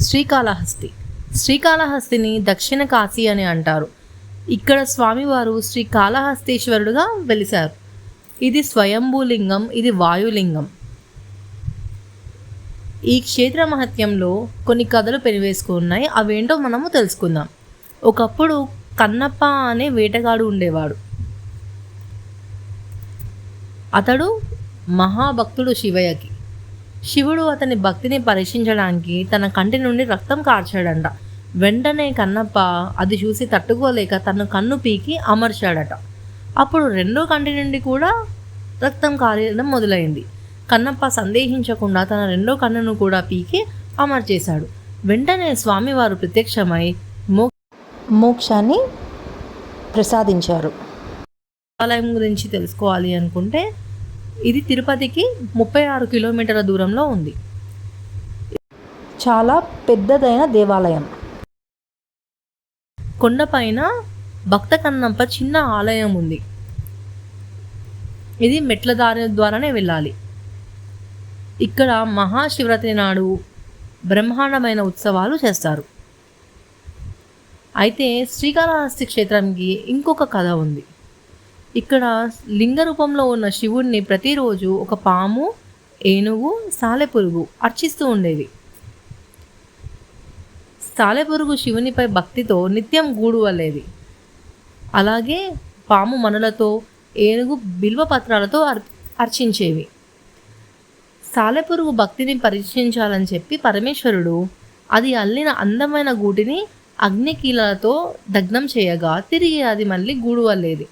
శ్రీకాళహస్తి. శ్రీకాళహస్తిని దక్షిణ కాశీ అని అంటారు. ఇక్కడ స్వామివారు శ్రీ కాళహస్తీశ్వరుడుగా వెలిశారు. ఇది స్వయంభూలింగం ఇది వాయులింగం. ఈ క్షేత్ర మహత్యంలో కొన్ని కథలు పెనివేసుకున్నాయి అవేంటో మనము తెలుసుకుందాం. ఒకప్పుడు కన్నప్ప అనే వేటగాడు ఉండేవాడు. అతడు మహాభక్తుడు శివయ్యకి. శివుడు అతని భక్తిని పరీక్షించడానికి తన కంటి నుండి రక్తం కార్చాడంట. వెంటనే కన్నప్ప అది చూసి తట్టుకోలేక తన కన్ను పీకి అమర్చాడట. అప్పుడు రెండో కంటి నుండి కూడా రక్తం కారడం మొదలైంది. కన్నప్ప సందేహించకుండా తన రెండో కన్నును కూడా పీకి అమర్చేశాడు. వెంటనే స్వామివారు ప్రత్యక్షమై మో మోక్షాన్ని ప్రసాదించారు. ఆలయం గురించి తెలుసుకోవాలి అనుకుంటే ఇది తిరుపతికి ముప్పై ఆరు కిలోమీటర్ల దూరంలో ఉంది. చాలా పెద్దదైన దేవాలయం. కొండపైన భక్త కన్నంప చిన్న ఆలయం ఉంది. ఇది మెట్ల దారి ద్వారానే వెళ్ళాలి. ఇక్కడ మహాశివరాత్రి నాడు బ్రహ్మాండమైన ఉత్సవాలు చేస్తారు. అయితే శ్రీకాళహస్తి క్షేత్రానికి ఇంకొక కథ ఉంది. ఇక్కడ లింగ రూపంలో ఉన్న శివుణ్ణి ప్రతిరోజు ఒక పాము ఏనుగు సాలెపురుగు అర్చిస్తూ ఉండేవి సాలెపురుగు శివునిపై భక్తితో నిత్యం గూడు వల్లేది. అలాగే పాము మనులతో ఏనుగు బిల్వ పత్రాలతో అర్ అర్చించేవి. సాలెపురుగు భక్తిని పరీక్షించాలని చెప్పి పరమేశ్వరుడు అది అల్లిన అందమైన గూటిని అగ్నికీలతో దగ్నం చేయగా తిరిగి అది మళ్ళీ గూడు వల్లేది.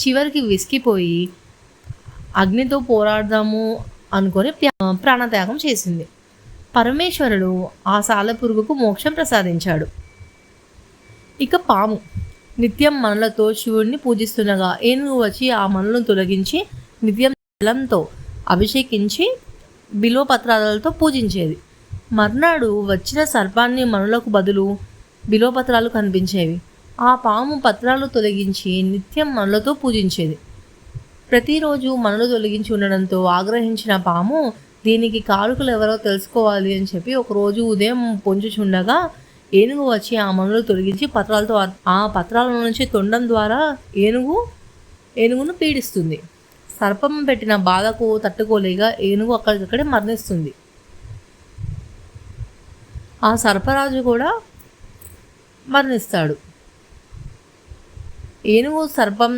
చివరికి విసిగిపోయి అగ్నితో పోరాడదాము అనుకొని ప్రాణత్యాగం చేసింది. పరమేశ్వరుడు ఆ సాలపురుగుకు మోక్షం ప్రసాదించాడు. ఇక పాము. నిత్యం మనలతో శివుణ్ణి పూజిస్తుండగా ఏనుగు వచ్చి ఆ మనలను తొలగించి నిత్యం జలంతో అభిషేకించి బిలోపత్రాలతో పూజించేది. మర్నాడు వచ్చిన సర్పాన్ని మనులకు బదులు బిలోపత్రాలు కనిపించేవి. ఆ పాము పత్రాలు తొలగించి నిత్యం మనలతో పూజించేది. ప్రతిరోజు మనులు తొలగించి ఉండడంతో ఆగ్రహించిన పాము దీనికి కారుకులు ఎవరో తెలుసుకోవాలి అని చెప్పి ఒకరోజు ఉదయం పొంచుచుండగా ఏనుగు వచ్చి ఆ మనులు తొలగించి పత్రాలతో ఆ- ఆ పత్రాల నుంచి తొండం ద్వారా ఏనుగు ఏనుగును పీడిస్తుంది. సర్పం పెట్టిన బాధకు తట్టుకోలేక ఏనుగు అక్కడికక్కడే మరణిస్తుంది. ఆ సర్పరాజు కూడా మరణిస్తాడు. ఏనుగు సర్పం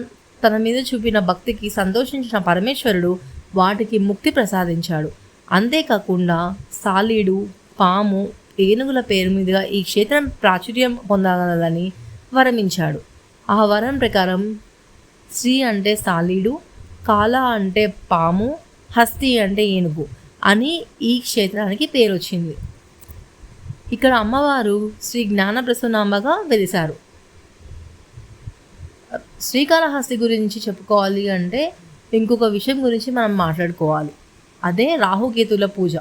తన మీద చూపిన భక్తికి సంతోషించిన పరమేశ్వరుడు వాటికి ముక్తి ప్రసాదించాడు. అంతేకాకుండా సాలీడు పాము ఏనుగుల పేరు మీదుగా ఈ క్షేత్రం ప్రాచుర్యం పొందగలదని వరమించాడు. ఆ వరం ప్రకారం శ్రీ అంటే సాలీడు కాల అంటే పాము హస్తి అంటే ఏనుగు అని ఈ క్షేత్రానికి పేరు వచ్చింది ఇక్కడ అమ్మవారు శ్రీ జ్ఞానప్రసన్నాంబగా వెలిశారు. శ్రీకాళహస్తి గురించి చెప్పుకోవాలి అంటే ఇంకొక విషయం గురించి మనం మాట్లాడుకోవాలి. అదే రాహుకేతుల పూజ.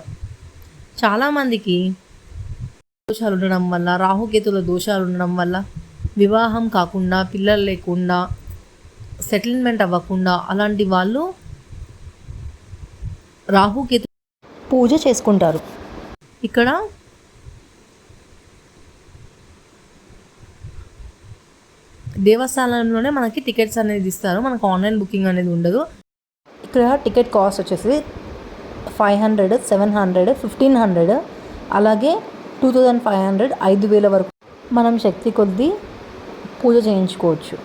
చాలామందికి దోషాలు ఉండడం వల్ల రాహుకేతుల దోషాలు ఉండడం వల్ల వివాహం కాకుండా పిల్లలు లేకుండా సెటిల్మెంట్ అవ్వకుండా అలాంటి వాళ్ళు రాహుకేతు పూజ చేసుకుంటారు. ఇక్కడ దేవస్థానంలోనే మనకి టికెట్స్ అనేది ఇస్తారు. మనకు ఆన్లైన్ బుకింగ్ అనేది ఉండదు. ఇక్కడ టికెట్ కాస్ట్ వచ్చేసి five hundred seven hundred fifteen hundred అలాగే టూ థౌజండ్ ఫైవ్ హండ్రెడ్ ఐదు వేల వరకు మనం శక్తి కొద్దీ పూజ చేయించుకోవచ్చు.